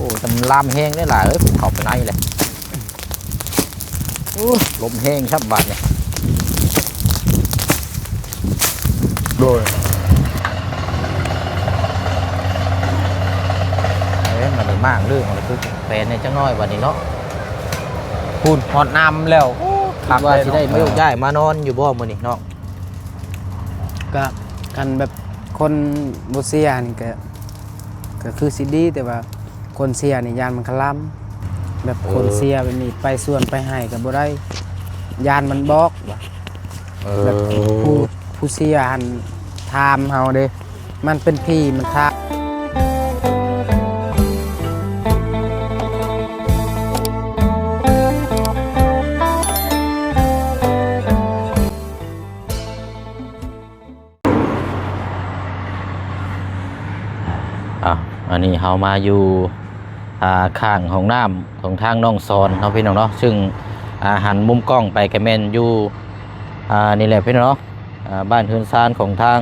อ้จำลามแห้งได้หลายเอ้ยผมเข้าไปในเลยโอ้ลมแห้งครับบาดเนี่ยโดยเอ้ยมันได้มากเรื่องอะไรคือแฟนในจังน้อยวันนี้เนาะพูดฮอดน้ำแล้วคิดว่าสิได้ไม่ยกย้ายมานอนอยู่บ่มื้อนี้เนาะก็กันแบบคนบ่เสียนี่ก็ก็คือสิดีแต่ว่า คนเสียนี่ยานมันคลำแบบคนเสียแบบนี้ไปส่วนไปให้ก็บ่ได้ยานมันบอกว่าเอแบบผู้ผู้เสียหันถามเฮาเด้มันเป็นพี่มันทาอะอันนี้เฮามาอยู่อ่า ข้างห้องน้ำของทางน้องซอนเนาะพี่น้องเนาะซึ่งหันมุมกล้องไปก็แม่นอยู่นี่แหละพี่น้องเนาะบ้านเฮือนซานของทาง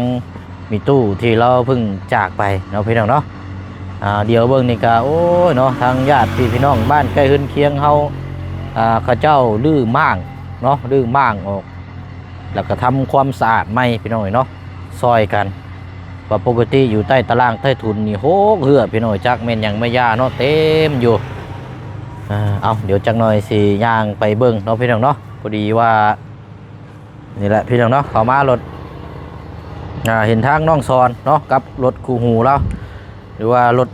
มีตู้ที่เราเพิ่งจากไปเนาะพี่น้องเนาะเดี๋ยวเบิ่งนี่ก็โอ้ยเนาะทางญาติพี่พี่น้องบ้านใกล้เฮือนเคียงเฮาอ่าเจ้าลื้อม่างเนาะลื้อม่างออก แล้วก็ทำความสะอาดใหม่พี่น้องเนาะซอยกัน ว่าปกติอยู่ใต้ตารางใต้ทุนนี่โหเหือพี่น้อยจักแม่นยังไม่ยาเนาะเต็มอยู่อ่าเอาเดี๋ยวจักหน่อยสิย่างไปเบิ่งเนาะพี่น้องเนาะพอดีว่านี่แหละพี่น้องเนาะเขามารถอ่าเห็นทางน้องซอนเนาะกับรถคูหูเราหรือว่ารถ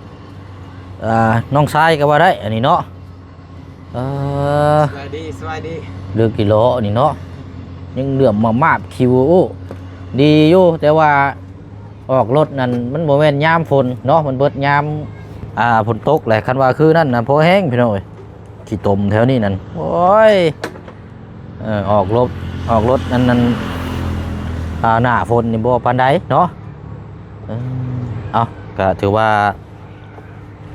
อ่าน้องชายก็ว่าได้อันนี้เนาะเออสวัสดีสวัสดีเลือกกิโลนี่เนาะยังเหลื่อมมามาบคิวโอ้ดีอยู่แต่ว่า ออกรถนั่นมันโมเมนต์ยามฝนเนาะมันเบิดยามอ่าฝนตกแหละคันว่าคือนั่นนะพอแห้งพี่น้อยขี้ตมแถวนี้นั่นโอ้ยเออออกรถออกรถนั่นนั่นอ่าหน้าฝนนี่บ่ปานใดเนาะเออเอาก็ถือว่า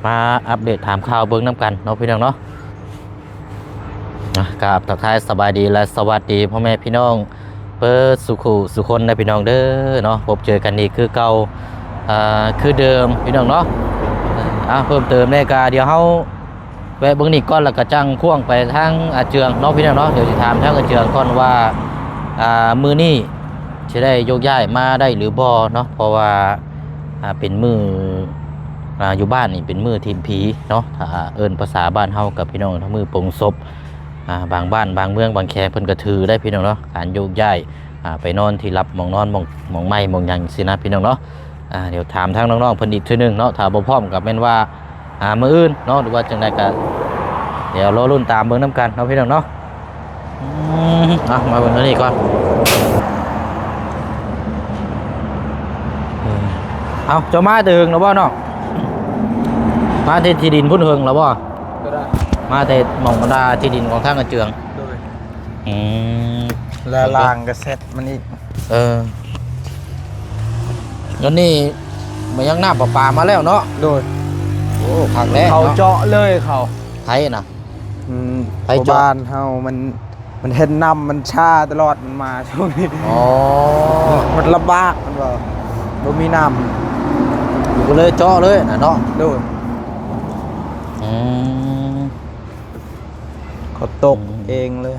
มาอัปเดตถามข่าวเบิ่งน้ำกันเนาะพี่น้องเนาะนะกราบทักทายสบายดีและสวัสดีพ่อแม่พี่น้อง เปิดสุขุสุคนในพี่น้องเด้อเนาะพบเจอกันอีกคือเก่าอ่าคือเดิมพี่น้องเนาะอ่าเพิ่มเติมในกาเดี๋ยวเฮาแวะเบิ่งนี่ก่อนแล้วก็จังพ่วงไปทางอาเจืองเนาะพี่น้องเนาะเดี๋ยวสิถามทางอาเจืองก่อนว่าอ่ามือนี้สิได้โยกย้ายมาได้หรือบ่เนาะเพราะว่าอ่าเป็นมืออ่าอยู่บ้านนี่เป็นมือทีมผีเนาะถ้าเอิ้นภาษาบ้านเฮากับพี่น้องทั้งมือปงศพ บางบ้านบางเมืองบางแคเพิ่นก็ถือได้พี่น้องเนาะการโยกย้ายอ่าไปนอนที่รับมองนอนมองมองไม้มองยังสินะพี่น้องเนาะเดี๋ยวถามทางน้องๆเพิ่นอีกทื่อนึงเนาะถ้าบ่พร้อมก็แม่นว่าอ่ามื้ออื่นเนาะหรือว่าจังไดก็เดี๋ยวรอรุ่นตามเบิ่งนํกันเนาะพี่น้องเนาะอะมาเบิ่งอันนี้ก่อนเอาจ้ามาแต่หึงแล้วบ่เนาะมาที่ที่ดินพุ่นหึงแล้วบ่ มาแต่หมองบรรดาที่ดินของทางกระเจืองโดยอืมแล้วลางก็เสร็จมันอีกเออแล้วนี่มายังหน้าประปามาแล้วเนาะโดยโอ้ผักแรกเขาเนาะเจาะเลยเขาไทยนะอืมไปเพราะเจาะบ้านเฮามันมันเห็นน้ำมันชาตลอดมันมาช่วงนี้อ๋อมันลำบากมันว่าบ่มีน้ก็เลยเจาะเลยนะเนาะำโดยอืม เขาตกเองเลย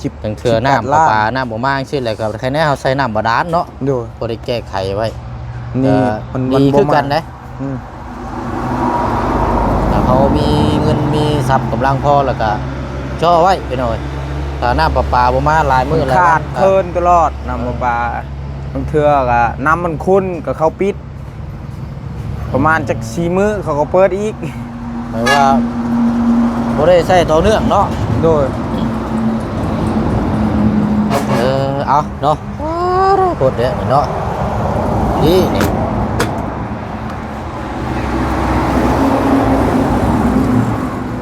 จิบจังเถื่อน้ำประปาน้ำบ่มากชื่ออะไรก็แค่นี้เขาใส่น้ำบาดาลเนาะโดยพอได้แก้ไขไว้นี่เออมันมันดีบ่คือมากันนะอืมถ้าเขามีเงินมีทรัพย์กำลังพอแล้วก็เจาะไว้ไปหน่อยถ้าน้ำประปาบ่มาหลายมื้อหลายขาวัดนเคินตลอดน้ำประปาบางเทื่อก็น้ำมันขุ่นก็เขาปิด ประมาณจักสี่มื้อเขาก็เปิดอีกหมายว่าบ่ได้ใช้ต่อเนื่องเนาะ โดยเออเอาเนาะโคตรเด้อเนาะนี่นี่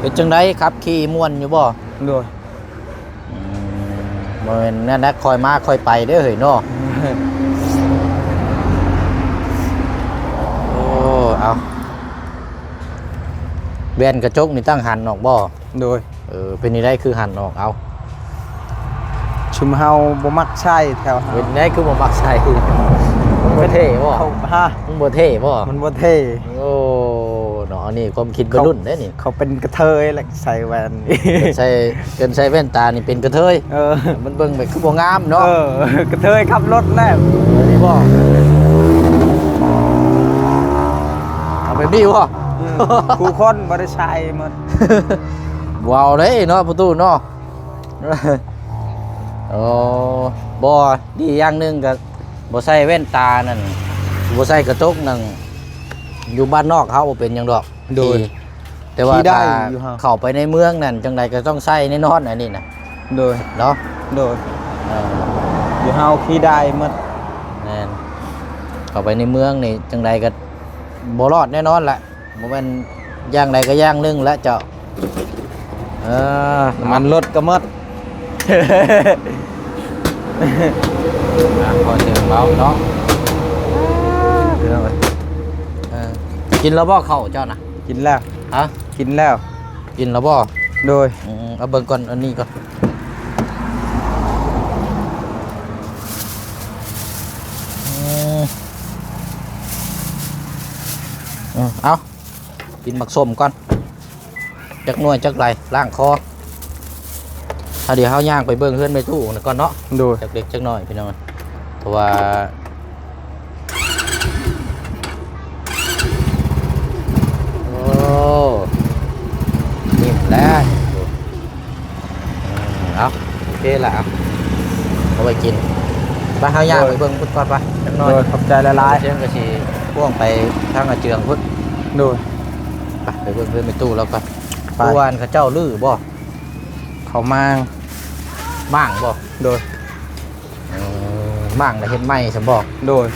เป็นจังไดครับขี่ม่วนอยู่บ่โดยอืมบ่แม่นนั่นนะคอยมาคอยไปเด้อเฮ้ยเนาะโอ้เอาแบนกระจกนี่ตั้งหันออกบ่ โดยเออเป็นนี่ได้คือหันออกเอาชุมเฮาบ่มักใช่แถวเฮาเป็นได้คือบ่มักใส่มันบ่เท่บ่เขาฮะมันบ่เท่บ่มันบ่เท่โอ้เนาะอันนี้ความคิดวัยรุ่นเด้นี่ เขาเป็นกระเทยแหละใส่แว่นใส่เกินใส่แว่นตานี่เป็นกระเทยเออมันเบิ่งไปคือบ่งามเนาะเออกระเทยขับรถแล้วนี่บ่เอาแบบนี้บ่ครูคนบ่ได้ใช้หมด ว้าวเลยเนาะประตูเนาะโอ้บ่ดีอย่างหนึงก็บ่ใส่แว่นตานั่นบ่ใส่กระจกนั่นอยู่บ้านนอกเขาบ่เป็นหยังดอกโดยที่แต่ว่าขี่ได้ถ้าอยู่ฮะเข้าไปในเมืองนั่นจังใดก็ต้องใส่แน่นอนอันนี้น่ะโดยเนาะโดยเอออยู่เฮาขี่ได้หมดแม่นเข้าไปในเมืองนี่จังใดก็บ่รอดแน่นอนแหละบ่แม่นอย่างใดก็อย่างหนึงแล้วเจ้า เออน้ำมันรถก็หมดอะพอเสียงเบาเนาะเออกินแล้วบ่เข้าวเจ้าน่ะกินแล้วฮะกินแล้ว กินแล้วบ่โดยอืมเอาเบิ่งก่อนอันนี้ก่อนอืมอืมเอากินหมักส้มก่อน จักหน่วยจักไรล้างคอถ้าเดี๋ยวเฮาย่างไปเบิ่งเฮือนไปตู้นะก่อนเนาะโดยจักเล็กจักน้อยพี่น้องเพราะว่าโอ้นิ่มแล้วอืมเอาโอเคละเอาเอาไปกินไปเฮาย่างไปเบิ่งพุทธก่อนไปจักหน้อยโดยขอบใจละลายเชียงก็สิพ่วงไปทางอาเจืองพุทธโดยไปไปเบิ่งเฮือนไปตู้แล้วก่อน ไปเมื่อวานเขาเจ้าลือบ่เขามางมั่างบ่โดยเออมั่างได้เฮ็ดไหมสมบอกโดย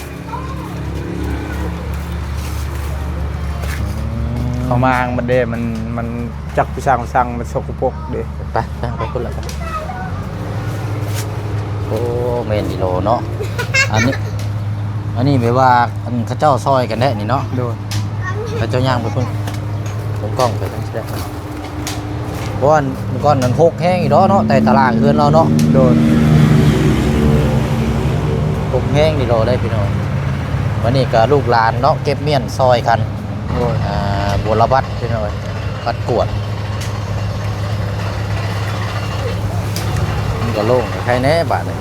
เขามางมันเดมันมันจักพิชังสังมันสกปรกเด้ไปตั้งไปคนละกันโอ้เมนดีโลเนาะอันนี้อันนี้แปลว่าอันเขาเจ้าซอยกันแน่นี่เนาะโดยเขาเจ้าย่างไปเพิ่งผมกล้องไปทั้งแสดง เพราะว่าเมื่อก่อนนั้นหกแห้งอีกเนาะเนาะแต่ตารางเฮือนเราเนาะโดยหกแห้งดีโลได้พี่น้องวันนี้ก็ลูกหลานเนาะเก็บเมียนซอยกันโดยอ่าบัวระบัดพี่น้อยบัดกวดมันก็โล่งใครแน่บาทเลย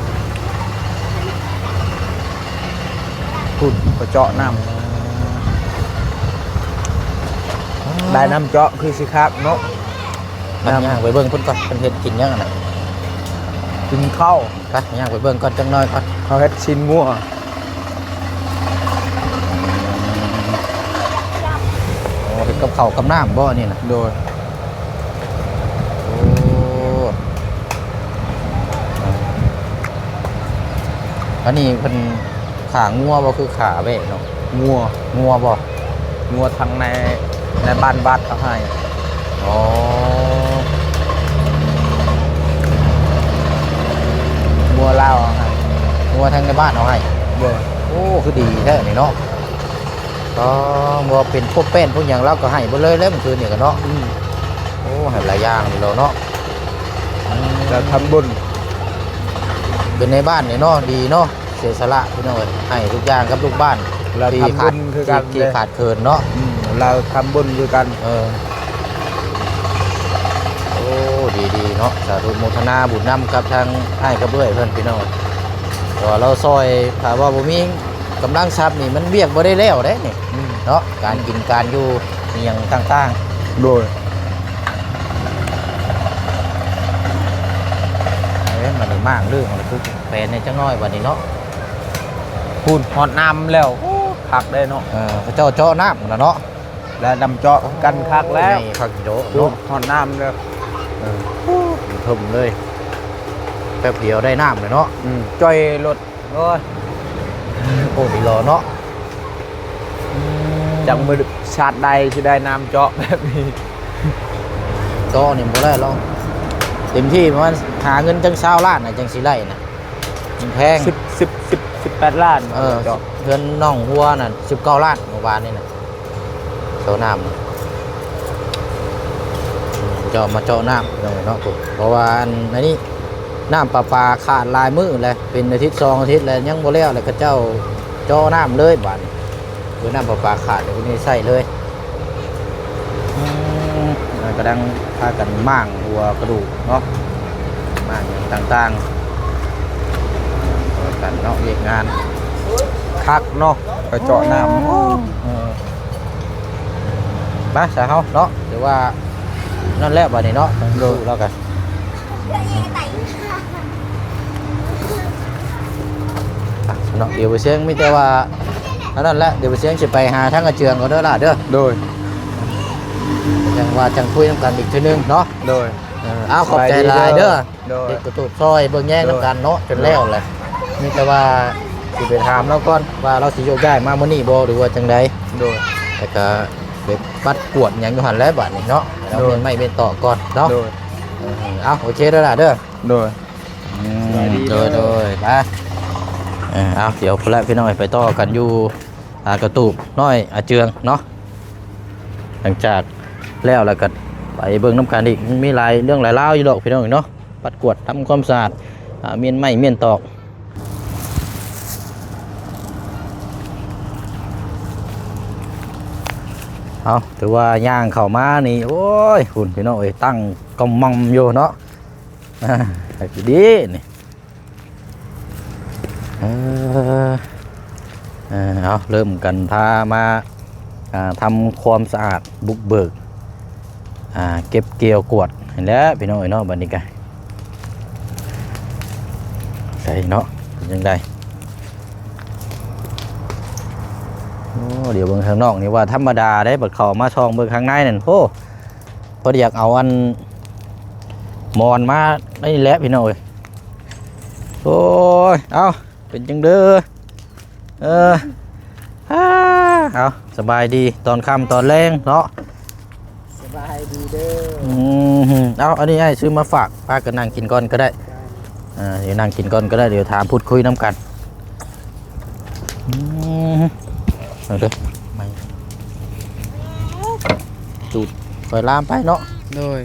พูดก็เจาะน้ำได้น้ำเจาะคือสิครับเนาะ ไปย่างไปเบิ่งเพุ่นก่อนเป็นเห็ดกินยังอะนะกินข้าวไปย่างไปเบิ่งก่อนจังน้อยก่อนเขาเฮ็ดชิ้นงัวโอ้เห็ดกับข้าวกับน้ำบ่นี่นะโดยโอ้อันนี้เพิ่นขางัวบ่คือขาแบะเนาะงัวงัวบ่งัวทางในในบ้านบัดเขาให้อ๋อ งัวเล่าวเขาให้งัวทางในบ้านเอาให้โดยโอ้คือดีแท้นี่เนาะก็มัวเป็นพวกเป็นพวกอย่างเราก็ให้บ่เลยแล้วมันคือนี่กันเนาะอืมโอ้ให้หลายอย่างนี่เราเนาะอืมจะทำบุญเป็นในบ้านนี่เนาะดีเนาะเสียสละพี่น้องเอ้ยให้ทุกอย่างกับลูกบ้านเราที่ทำขาบุดญคือกันที่เลยขาดเคินเนาะอืมเราทำบุญคือกันเออโอ้ดีดีๆ เนาะสาธุโมทนาบุญนำกับทางให้กระเบื้อยเพิ่นพี่น้องแต่ว่าเราซอยถ้าว่าบ่มีกำลังทรัพย์นี่มันเบียกบ่ได้แล้วเด้นี่อืมเนาะการกินการอยู่อหย่างต่างโดยๆเอ้ยมันได้มากเรื่องอะไรคือแฟนในจังน้อยวันนี้เนาะพูดฮอดน้ำแล้วโอ้คักได้เนาะเออพระเจ้าเจาะน้ำนะเนาะแล้วนำเจาะกันคักแล้วนี่คักโดพูเนาะดฮอดน้ำแล้ว เออทุ่มเลย แป๊บเดียวได้น้ำเลยเนาะอืมจ้อยรถโอ้ยโอ้ดีรอเนาะจังมือชาติใดที่ได้น้ำเจาะแบบนี้เจาะนี่บ่ได้หรอกเต็มที่ประมาณหาเงินจังเช้าล้านนะจังสิไล่นะมันแพงสิบสิบสิบสิบแปดล้าน เออเจาะเงินน้องหัวน่ะสิบเก้าล้านเมื่อวานนี่นะเจาะน้ำน่ะ เจาะมาเจาะน้ำเนาะเนาะผมเพราะว่าอันนี้น้ำประปาขาดลายมือเลยเป็นอาทิตย์สองอาทิตย์แล้วยังบ่แล้วเลยก็เจ้าเจาะน้ำเลยบานคือน้ำประปาขาดเดี๋ยวนี้ใส่เลยอยก็ดังพากันม่างหัวกระดูกเนาะม่างอย่างต่างๆกันเนาะเรียกงานคักเนาะไปเจาะน้ำเออมาสาเฮาเนาะเดี๋ยวว่า นั่นแหละบัดนี้เนาะต้องดูแล้วกันอะเนาะเดี๋ยวไปเสียงมีแต่ว่าอันนั้นแหละเดี๋ยวไปเสียงสิไปหาทางกระเจืองก่อนเด้อล่ะเด้อโดยจังว่าจังคุยนำกันอีกทีนึงเนาะโดยเอออ้าวขอบใจหลายเด้อโดยเด็กกระตุกซอยเบิ่งแย่งนำกันเนาะจนแล้วแหละมีแต่ว่าสิไปถามเราก่อนว่าเราสิโยกย้ายมามื้อนี้บ่หรือว่าจังใดโดยแล้ว ก็ไปปัดกวดหยังอยู่หั่นแหล้วบัดนี้เนาะแล้วโดยเรียนไม่เป็นต่อก่อนเนาะโดยเออเอาโอเคเด้อล่ะเด้อ โดย อืสบายมดีโดเด้ยอ โดยไปเออเอาเดี๋ยวพุ่นละพี่น้อยไปต่อกันอยู่อ่ากระตูบน้อยอาเจืองเนาะหลังจากแล้วแล้วก็ไปเบิ่งน้ำกันอีกมีหลายเรื่องหลายเล่าวอยู่ดอกพี่น้องเนาะปัดกวดทำความสะอาดอ่าเมียนไม้เมียนตอก เอาถือว่าย่างเข้ามานี่ โอ้ยหุ่นพี่น้องเอ้ยตั้งกำมอมอยู่เนาะดีนี่เอาเริ่มกันพามาทำความสะอาดบุกเบิกเก็บเกี่ยวกวดเห็นแล้วพี่น้องเอ้ยเนาะบัดนี้กันใส่เนาะยังไงโอ้ เดี๋ยวเบิ่งข้างนอกนี่ว่าธรรมดาได้บัดเข้ามาช่องเบิ่งข้างในนั่นโอ้พอดีอยากเอาอันมอนมาได้แหล้วพี่น้องเอ้ยโอ้ยเอาเป็นจังเด้อเออฮ่าเอาสบายดีตอนค่ำตอนแรงเนาะสบายดีเด้ออืมเอาอันนี้ให้ซื้อมาฝากพากันนั่งกินก่อนก็ได้อ่าเดี๋ยวนั่งกินก่อนก็ได้เดี๋ยวถามพูดคุยน้ำกันอืม เอาเด้อไม่จูดคอยลามไปเนาะโดย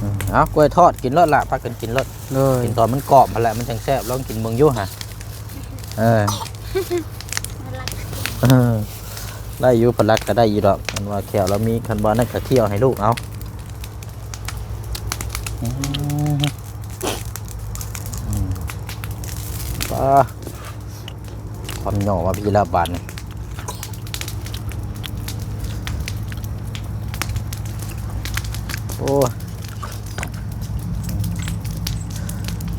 อืมเอากล้วยทอดกินรสละพากันกินรสโดยกินตอนมันกรอบมาแหละมันจังแซ่บลองกินเมืองอยุ่ฮะเออเออได้อยู่พลักก็ได้อยู่ดอกมันว่าแขวเรามีคันบอลนั่นก็เที่ยวให้ลูกเอาอืมอืมป้า ความหน่อว่าพี่ละบาทนี่โอ้ย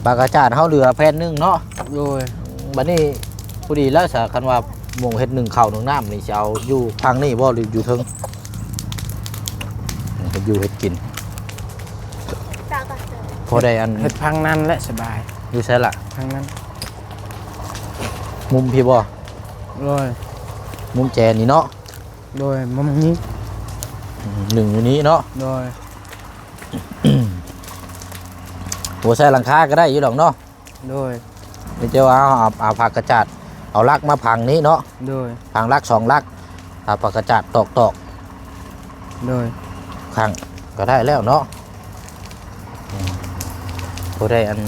ปลากระจาดเฮาเหลือแผ่นหนึงเนาะโดยบัดนี้ผู้ดีแล้วสาคันว่าหมงเฮ็ดหนึ่งข้าวหนึ่งน้ำนี่สิเอาอยู่ทางนี้บ่หรืออยู่เทิงเฮ็ดอยู่เฮ็ดกินพอได้อันเฮ็ดพังนั้นและสบายอยู่ใช่ละพังนั้น มุมพี่บ่โดยมุมแจนี่เนาะโดยมุมนี้อืมหนึ่งอยู่นี้เนาะโดยหัวใส่หลังคาก็ได้อยู่ดอกเนาะโดยนี่เจ้าว่าเอาเอาเอาผักกระจาดเอาลักมาพังนี้เนาะโดยพังลักสองลักเอาผักกระจาดตอกตอกโดยข้างก็ได้แล้วเนาะอืมพอได้อัน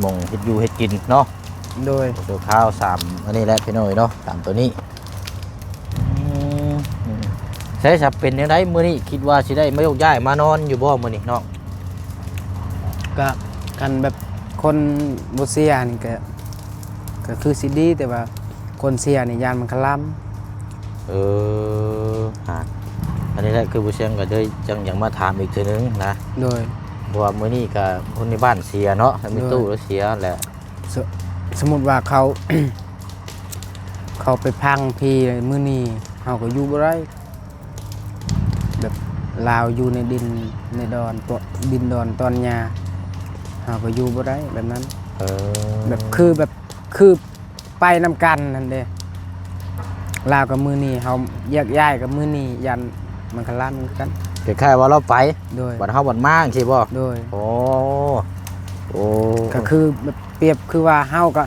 หมงเฮ็ดอยู่เฮ็ดกินเนาะ โดยตัวข้าวสามอันนี้แหละพี่น้อยเนาะสามตัวนี้อืมใช่สับเป็นยังไงมื้อนี้คิดว่าสิได้มายกย้ายมานอนอยู่บ่มื้อนี้เนาะก็กันแบบคนบ่เสียนี่ก็ก็คือสิดีแต่ว่าคนเสียนี่ยานมันคลำเออฮะอันนี้แหละคือผู้เชียงก็เลยจังอยากมาถามอีกทีนึงนะโดยเพราะว่ามื้อนี้ก็คนในบ้านเสียเนาะถ้ามีเออตู้แล้วเสียแหละ สสมมุติว่าเขา เขาไปพังพี่มื้อนี้เฮาก็อยู่บ่ได้แบบลาวอยู่ในดินในดอนตัวดินดอนตอนหญ้าเฮาก็อยู่บ่ได้แบบนั้น เออแบบคือแบบคือไปนำกันนั่นเด้ลาวกับมือนี้เฮาแยกย้ายกับมือนี้ยันมันก็ลั่นกันคล้ายๆว่าเราไปโดยบัดเฮาบัดมาจังซี่บ่โดย โอ้ โอ้ก็คือแบบเปรียบคือว่าเฮาก็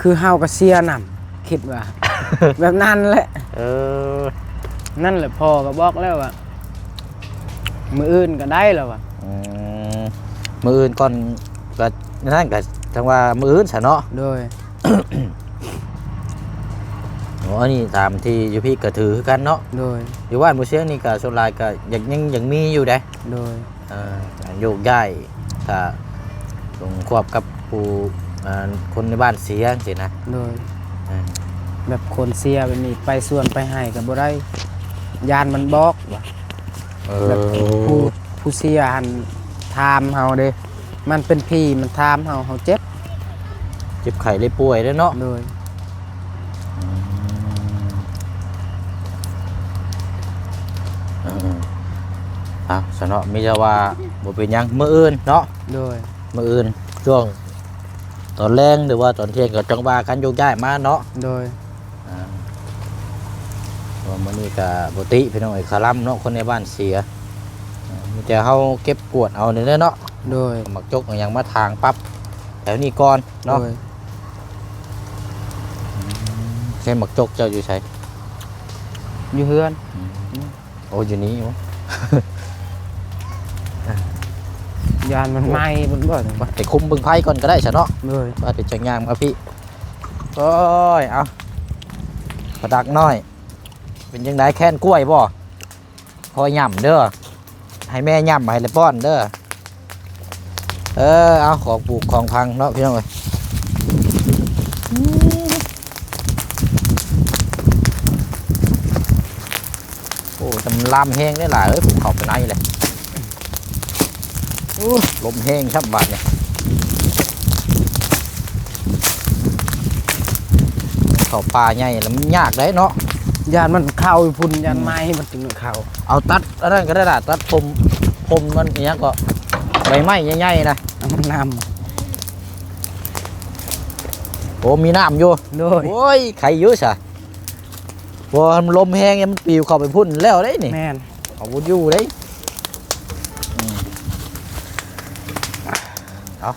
คือเฮาก็เสียนํคิดว่า แบบนั้นแหละ เออ นั่นแหละพ่อก็บอกแล้วว่ามืออื่นก็ได้แล้วว่ะอืมมืออื่นก่อนก็นั่นก็จังว่ามืออื่นซะเนาะโดยโอ้อ้อันนี้ตามที่อยู่พี่ก็ถือคือกันเนาะโดยอยู่บ้านบ่เสียงนี่ก็ส่วนหลายก็ยังยังยังมีอยู่เด้โดย เอ่อการโยกย้ายถ้า ลงควบกับผู้เอ่อคนในบ้านเสียจังซี่นะโดยเออแบบคนเสียแบบนี้ไปส่วนไปให้กับบ่ได้ยานมันบอกว่าเอแบบอผู้ผู้เสียหันถามเฮาเด้มันเป็นพี่มันถามเฮาเฮาเจ็บเจ็บไข้ได้ป่วยเด้อเนาะ โดยเออเอาสนอมีจะว่าบ่เป็นหยังมื้ออื่นเนาะโดย มื้ออื่นช่วง ตอนแรงหรือว่าตอนเที่ยงก็จังว่ากันโยกย้ายมาเนาะโดยอ่าว่ามื้อนี้ก็บ่ติพี่น้องไอ้คาร่ำเนาะคนในบ้านเสียอ่ามีแต่เฮาเก็บกวดเอานี่แหละเนาะโดยหมักจกเอาหยังมาทางปั๊บแถวนี้ก่อนเนาะโดยใช่หมักจกเจ้าอยู่ใช้อยู่เฮือน โอ้อยู่นี้วะ ยานมันไหม้มันบ่ถึงมาไปคุมบึงไพ่ก่อนก็ได้ใช่เนาะโดยว่าเดี๋ยวจะย่างครับพี่โอ้ยเอาประดักน้อย เป็นยังไงแค้นกล้วยบ่พอย่ำเด้อให้แม่ย่ำให้เลยป้อนเด้อเออเอาของปลูกของพังเนาะพี่น้องเอ้ยโอ้จำลามแห้งได้หลายเอ้ยผูกเขาไปไหนเลยโอ้ ลมแห้งชับบาดเนี่ยเขาป่าใหญ่แล้วมันยากได้เนาะยานมันเข้าอยู่พุ่นยานไหม้มันถึงเข้าเอาตัดอันนั้นก็ได้ละตัดผมผมมันอหย่างก็ใบไม้ใหญ่ๆนะเอามันนโอ้มีน้ำอยู่ำโดยโอ้ยไข่เยอะสะพอมันลมแห้งเนี่ยมันปลิวเข้าไปพุ่นแล้วได้นี่แม่นเอาบุญอยู่ได้อืมเอา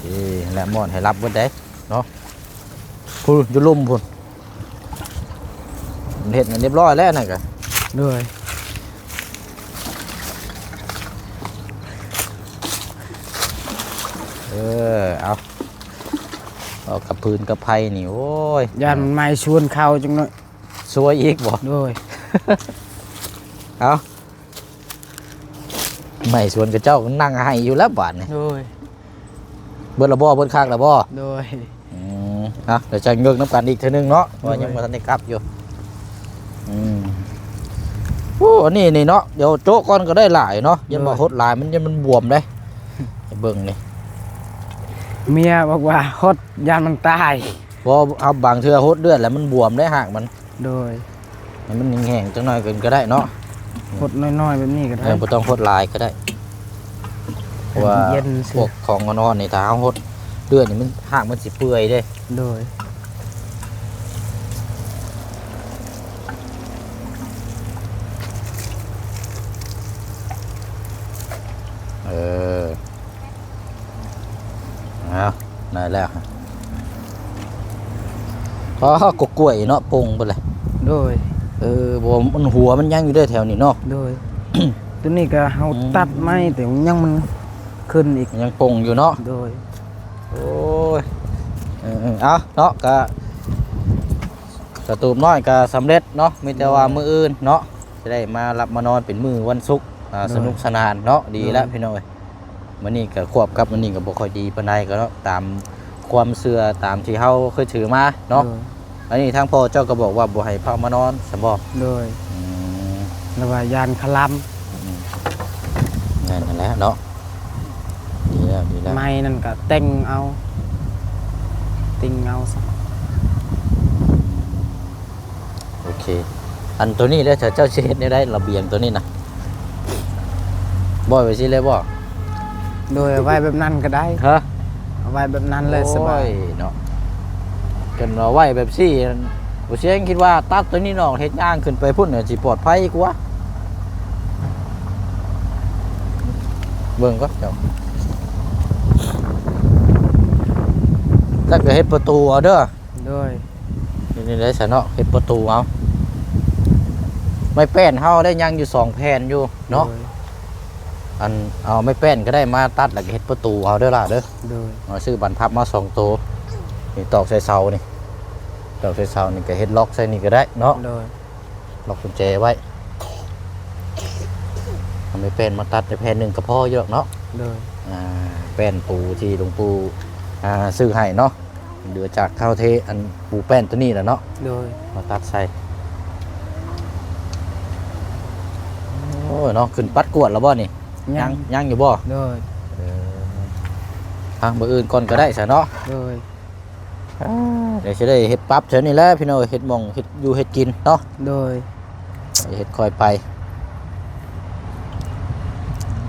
เอ้ แหละมอนให้รับเบิดได้เนาะพุ่นอยู่ลุ่มพุ่นมันเห็ดมันเรียบร้อยแล้วน่ะกะโดยเออเอาเอากับพื้นกับไผ่นี่โอ้ยยานมันไหม้ชวนเข้าจังหน่อยสวยอีกบ่โดยเอาไม่สวนกับเจ้าก็นั่งให้อยู่แล้วบาดนี่โดย เบิดละบ่เบิดข้างละบ่โดย อืมอะเดี๋ยวจะเงือกน้ำกันอีกเทีนึงเนาะว่ายังบ่ทันได้กลับอยู่อืมโอ้อันนี่นี่เนาะเดี๋ยวโจ๊กก่อนก็ได้หลายเนาะอยันบ่หดหลายมันยันมันบวมเลยให้เบิ่งนี่เมียบอกว่าฮดยานมันตาย บ่เอาบางเทื่อหดเลือดแล้วมันบวมได้หากมันโดยให้มันแห้งๆจังหน่อยเกินก็ได้เนาะฮดน้อยๆแบบนี้ก็เอได้อบ่ต้องหดหลายก็ได้ เพราะว่าเย็นสิ พวกของนอนๆนี่ถ้าเอาหดเลือดนี่มันหากมันสิเปื่อยเด้โดยเออเอาได้แล้วฮะอ๋อกกล้วยเนาะปรุงไปเลยโดยเออบ่มันหัวมันยังอยู่เด้อแถวนี้เนาะ โดย ตัวนี้ก็เฮาอืม ตัดไม้แต่ยังมัน ขึ้นอีกมันยังปรุงอยู่เนาะโดยโอ้ยเออเออเอาเนาะก็กระตูมน้อยก็สำเร็จเนาะมีแต่ว่ามื้ออื่นเนาะจะได้มารับมานอนเป็นมื้อวันศุกร์อ่าสนุกสนานเนาะดีแล้วพี่น้อยมื้อนี้ก็ควบกับมื้อนี้ก็บ่ค่อยดีปานใดก็เนาะตามความเชื่อตามที่เฮาเคยถือมาเนาะอันนี้ทางพ่อเจ้าก็บอกว่าบ่ให้พามานอนสมบอกโดยอืมแล้วว่ายานคลัมนั่นแหละเนาะดี แล้วดีแล้วไม้นั่นก็แต่งเอาติงเอาซะโอเค อันตัวนี้แล้วเจ้าเชดได้ได้ระเบียงตัวนี้นะบ่อยไปสิเลยบ่โดยเอาไว้แบบนั้นก็ได้ฮะเอาไว้แบบนั้นเลยสบายโอ้เนาะกันเราไว้แบบซี่บ่เสียงคิดว่าตัดตัวนี้น้องเฮ็ดย่างขึ้นไปพุ่นน่ะสิปลอดภัยกว่าเบิ่งก็เจ้า แล้วก็เฮ็ดประตูเอาเด้อโดยนี่นี่ได้สะเนาะเฮ็ดประตูเอาไม่แป้นเฮาได้ยังอยู่สองแผ่นอยู่เนาะโดยอันเอาไม่แป้นก็ได้มาตัดแล้วก็เฮ็ดประตูเอาเด้อล่ะเด้อโดยเอาซื้อบันพับมาสองตัวนี่ตอกใส่เสานี่ตอกใส่เสานี่ก็เฮ็ดล็อกใส่นี่ก็ได้เนาะโดยล็อกกุญแจไว้ทำไม่เป็นมาตัดในแผ่นหนึ่งก็พออยู่หรอกเนาะโดยอ่าแป้นปูที่หลวงปู่ อ่าซื้อให้เนาะเหลือจากเท่าเทอันปูแป้นตัวนี้แหละเนาะโดยมาตัดใส่โอ้ยเนาะขึ้นปัดกวดแล้วบ่นี่ยังยังอยู่บ่โดยเออทางมืออื่นก่อนก็ได้ซะเนาะโดยอ่าเดี๋ยวจะได้เฮ็ดปั๊บเท่านี้แหละพี่น้องเฮ็ดหมองเฮ็ดอยู่เฮ็ดกินเนาะโดยเฮ็ดคอยไป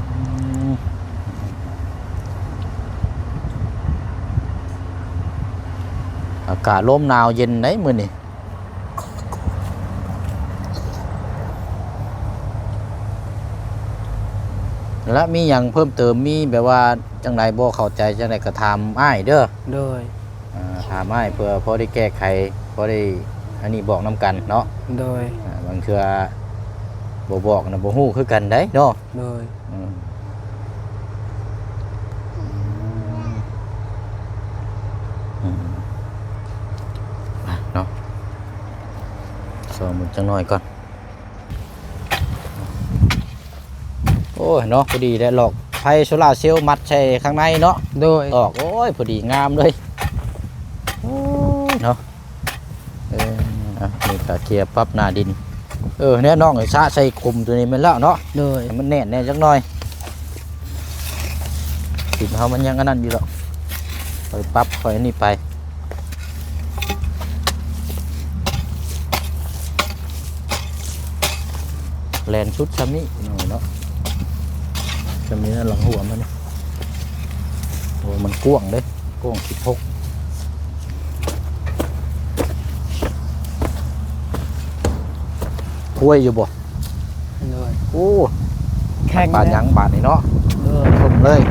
อืมอากาศลมหนาวเย็นไหนมื้อนี่แล้วมีหยังเพิ่มเติมมีแบบว่าจังไดบ่เข้าใจจังไดก็ถามอ้ายเด้อโดยอ่าถามอ้ายเพื่อพอได้แก้ไขพอได้อันนี้บอกนํกันเนาะโดยอ่าบางเทื่อบ่บอกนะบ่ฮู้คือกันได้เนาะโดย อืมอืมอะเนาะ สอมันจังหน่อยก่อน โอ้ยเนาะพอดีได้หลอกไฟโซลาร์เซลล์มัดใส่ข้างในเนาะโดยออกโอ้ยพอดีงามเลยโอ้ยเนาะเอออะนี่ก็เคลียร์ปรับหน้าดิน เออเนี่ยน้องไอ้ซะใส่กลุ่มตัวนี้มันแล้วเนาะโดยให้มันแน่นแน่จักหน่อยติดเขามันยังอันนั้นอยู่หรอกคอยปรั๊บคอยอันนี้ไป แลนชุดซ้ำนี้หน่อยเนาะซ้ำนี้นั่นหลังหัวมันนี่โอ้มันกว้างเด้กว้างสิบหกถ้วยอยู่บ่โดยโอ้แข่งบาดหยังบาดนี่เนาะโดยชมเลย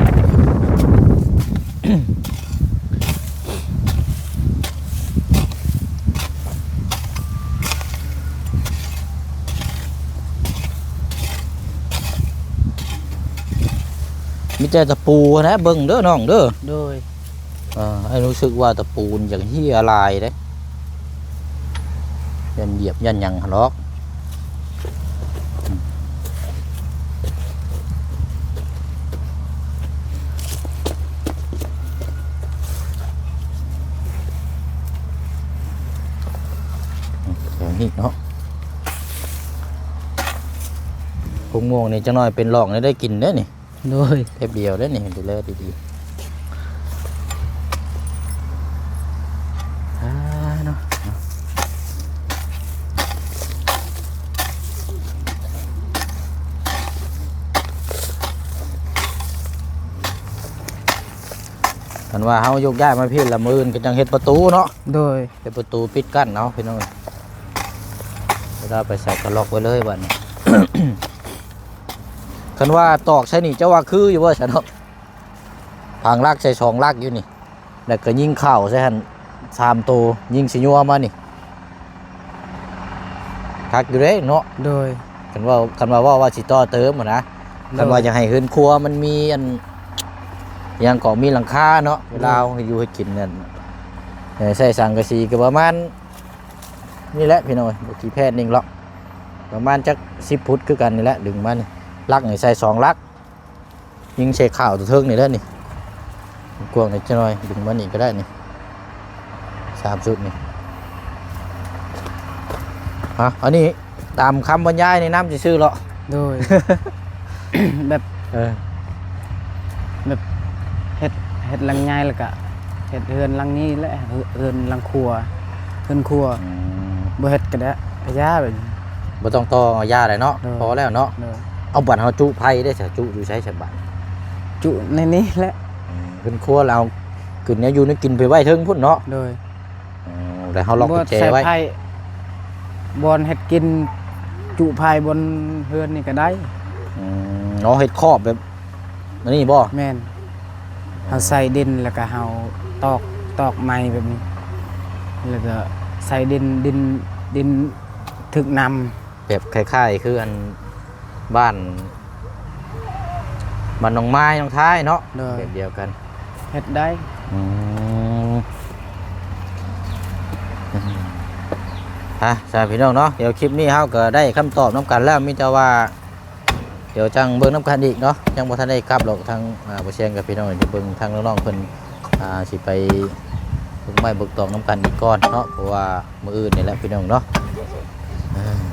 แต่ตะปูนะเบิ่งเด้อน้องเด้อโดยเออไอ้รู้สึกว่าตะปูนอย่างที่อะไรเด้ยันเหยียบยันหยังหรอกอืมแถวนี้เนาะพงม่วงนี่จังน้อยเป็นหลอกนี่ได้กินเด้อนี่ โดยแป๊บเดียวแล้วนี่ดูแลดีๆอ่าเนาะกันว่าเฮายกย้ายมาพี่ละมือนก็จังเฮ็ดประตูเนาะ โดยเฮ็ดประตูปิดกั้นเนาะพี่น้องเวลาไปใส่กระล็อกไว้เลยบัดนี้ คันว่าตอกใช่นี่เจ้าว่าคืออยู่ว่าฉันเนาะพังลากใส่สองลากอยู่นี่แล้วก็ยิงเข่าใส่หันสามตัวยิงสิญัวมานี่คักอยู่เด้เนาะโดยคันว่าคันว่าว่าว่าสิต่อเติมอะนะคันว่าโดยจะให้เฮือนครัวมันมีอันอยังก็มีหลังคาเนาะเวลาเอาให้อยู่ให้กินนั่นเออใส่สังกะสีก็ประมาณนี่แหละพี่น้อยบ่กี่แพทย์นิ่งหรอกประมาณจัก10ฟุตคือกันนี่แหละดึงมานี่ ลักนี่ใส่สองลัก ยิงใส่ข่าวตัวเทิงนี่แล้วนี่กวางนี่จะน้อยดึงมานี่ก็ได้นี่สามชุดนี่ฮะอันนี้ตามคำบรรยายในน้ำจะชื่อเหรอโดย แบบเออเฮ็ดเฮ็ดหลังใหญ่แล้วก็เฮ็ดเฮือนหลังนี้แหละเฮืเฮือนหลังครัวเฮือนครัวบ่เฮ็ดก็ได้พะยาแบบนี้บ่ต้องต่อเอายาเลยเนาะเออพอแล้วเนาะ โดย เอาบัตรเฮาจุไพ่ได้ใช่จุอยู่ใช้ใช่บัตรจุในนี้แหละขึ้นครัวเรากึ่นเนี้ยอยู่นี่กินไปไว้เทิงพุ่นเนาะโดยเออแล้วเฮาล็อกกุญแจใส่ไว้ไผ่บอนเฮ็ดกินจุไผ่บนเฮือนนี่ก็ได้อืมเนาะเฮ็ดครอบแบบอันนี้บ่แม่นเฮาใส่ดินแล้วก็เฮาตอกตอกไม้แบบนี้ แล้วก็ใส่ดินดินดินถึกนำแบบคล้ายๆคืออัน บ้านบ้านหนองไม้หนองท้ายเนาะโดยแบบเดียวกันเฮ็ดได้อืมฮะสาพี่น้องเนาะเดี๋ยวคลิปนี้เฮาก็ได้คำตอบน้ำกันแล้วมีแต่ว่า เดี๋ยวจังเบิ่งน้ำกันอีกเนาะยังบ่ทันได้กลับหรอกทางอ่าบ่เชียงกับพี่น้องที่เบิ่งทางน้องๆเพิ่นอ่าสิไปเบิ่งไม้เบิ่งตอกน้ำกันอีกก่อนเนาะเพราะว่ามื้ออื่นนี่แหละพี่น้องเนาะอ่าอะ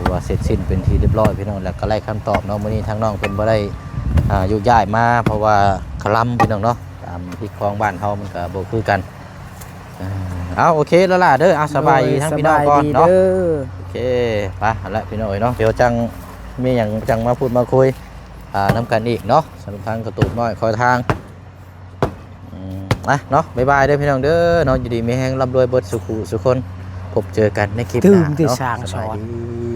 ถือว่าเสร็จสิ้นเป็นที่เรียบร้อยพี่น้องแล้วก็ไล่คำตอบเนาะมื้อนี้ทางน้องเพิ่นบ่ได้อ่าอยู่ย้ายมาเพราะว่าคลำพี่น้องเนาะตามที่คลองบ้านเฮามันก็บ่คือกันอ่าเอาโอเคแล้วล่ะเด้อเอาสบายดีทั้งพี่น้องก่อนสบยดีเนาะด้อโอเคไปเอาละพี่น้อยเนาะเดี๋ยวจังมีอย่างจังมาพูดมาคุยอ่าน้ำกันอีกเนาะสำหรับทางกระตูกน้อยคอยทางอืมนะเนาะบ๊ายบายเด้อพี่น้องเด้อเนาะอยู่ดีมีแห้งร่ำรวยเบิดสุขุสุขคน พบเจอกันในคลิปหตื่น้านที่เนาะสร้างสสบายอนดี